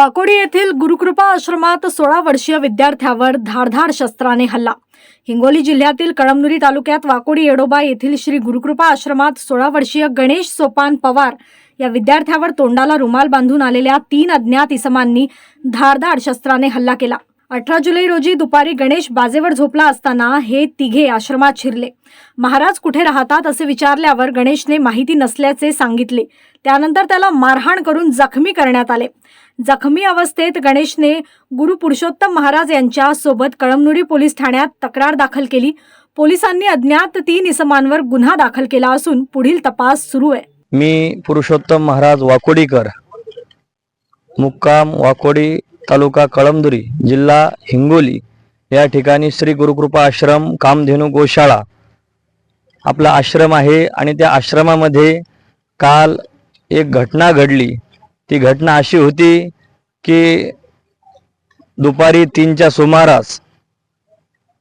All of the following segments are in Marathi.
वाकोडी येथील गुरुकृपा आश्रमात सोळा वर्षीय विद्यार्थ्यावर धारधार शस्त्राने हल्ला. हिंगोली जिल्ह्यातील कळमनुरी तालुक्यात वाकोडी येडोबा येथील श्री गुरुकृपा आश्रमात सोळा वर्षीय गणेश सोपान पवार या विद्यार्थ्यावर तोंडाला रुमाल बांधून आलेल्या तीन अज्ञात इसमांनी धारधार शस्त्राने हल्ला केला. अठरा जुलै रोजी दुपारी गणेश बाजेवर झोपला असताना हे तिघे आश्रमात शिरले. महाराज कुठे राहतात असे विचारल्यावर गणेशने माहिती नसल्याचे सांगितले. त्यानंतर त्याला मारहाण करून जखमी करण्यात आले. जखमी अवस्थेत गणेशने गुरु पुरुषोत्तम महाराज यांच्या सोबत कळमनुरी पोलीस ठाण्यात तक्रार दाखल केली. पोलिसांनी अज्ञात तीन इसमांवर गुन्हा दाखल केला असून पुढील तपास सुरू आहे. मी पुरुषोत्तम महाराज वाकोडीकर मुक्काम वाकोडी तालुका कळमदुरी जिल्हा हिंगोली. या ठिकाणी श्री गुरुकृपा आश्रम कामधेनू गोशाळा. आपला आश्रम आहे आणि त्या आश्रमामध्ये काल एक घटना घडली. ती घटना अशी होती की दुपारी तीनच्या सुमारास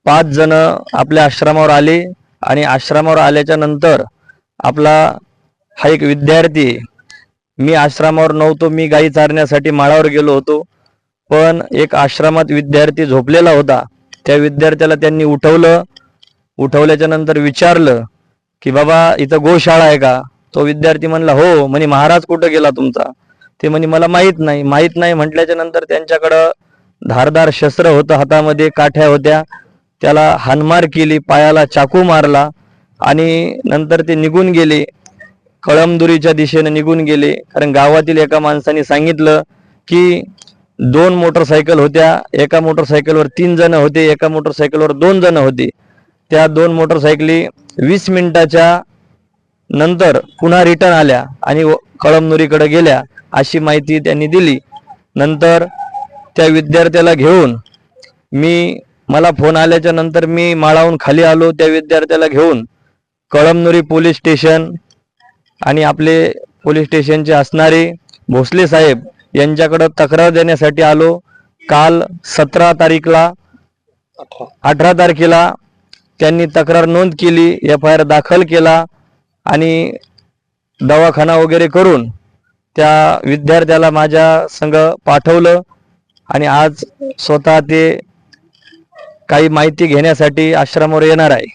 पाच जण आपल्या आश्रमावर आले आणि आश्रमावर आल्याच्यानंतर आपला हा एक विद्यार्थी आहे. मी आश्रमावर नव्हतो मी गाई चारण्यासाठी माळावर गेलो होतो. पण एक आश्रमात विद्यार्थी झोपलेला होता. त्या विद्यार्थ्याला त्यांनी उठवलं. उठवल्याच्या नंतर विचारलं की बाबा इथं गोशाळा आहे का? तो विद्यार्थी म्हणला हो. म्हणे महाराज कुठं गेला तुमचा? ते म्हणे मला माहीत नाही. माहीत नाही म्हटल्याच्या नंतर त्यांच्याकडं धारदार शस्त्र होतं. हातामध्ये काठ्या होत्या. त्याला हानमार केली पायाला चाकू मारला आणि नंतर ते निघून गेले. कळमदुरीच्या दिशेने निघून गेले. कारण गावातील एका माणसाने सांगितलं की दोन मोटरसायकल होत्या एका मोटरसायकलवर तीन जण होते एका मोटरसायकलवर दोन जण होते. त्या दोन मोटरसायकली वीस मिनिटाच्या नंतर पुन्हा रिटर्न आल्या आणि व- कळमनुरीकडे गेल्या अशी माहिती त्यांनी दिली. नंतर त्या विद्यार्थ्याला घेऊन मी मला फोन आल्याच्यानंतर मी माळाहून खाली आलो त्या विद्यार्थ्याला घेऊन कळमनुरी पोलीस स्टेशन आणि आपले पोलीस स्टेशनचे असणारे भोसले साहेब यांच्याकडे तक्रार देण्यासाठी आलो. काल सतरा तारीखला अठरा. तारखेला त्यांनी तक्रार नोंद केली एफ आय आर दाखल केला आणि दवाखाना वगैरे करून त्या विद्यार्थ्याला माझ्या संघ पाठवलं आणि आज स्वतः ते काही माहिती घेण्यासाठी आश्रमावर येणार आहे.